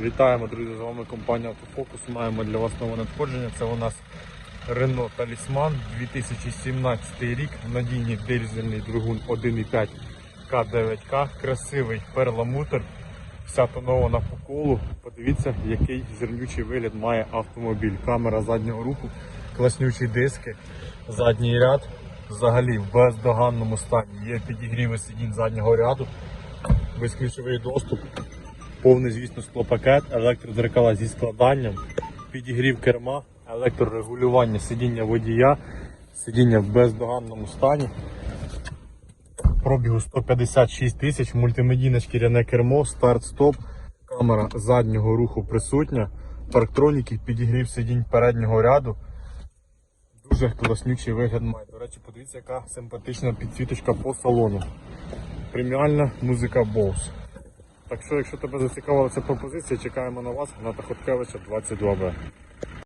Вітаємо, друзі! З вами компанія Автофокус. Маємо для вас нове надходження. Це у нас Renault Talisman 2017 рік. Надійний дизельний двигун 1.5 К9К. Красивий перламутр. Вся тонована по колу. Подивіться, який зернючий вигляд має автомобіль. Камера заднього руху, класнючі диски, задній ряд. Взагалі в бездоганному стані. Є підігріви сидінь заднього ряду, безключовий доступ. Повний, звісно, склопакет, електродзеркала зі складанням, підігрів керма, електрорегулювання сидіння водія, сидіння в бездоганному стані. Пробігу 156 тисяч, мультимедійне шкіряне кермо, старт-стоп, камера заднього руху присутня, парктроніки, підігрів сидінь переднього ряду. Дуже класнючий вигляд має. До речі, подивіться, яка симпатична підсвіточка по салону. Преміальна музика Bose. Так що, якщо тебе зацікавила ця пропозиція, чекаємо на вас, Гната Хоткевича 22Б.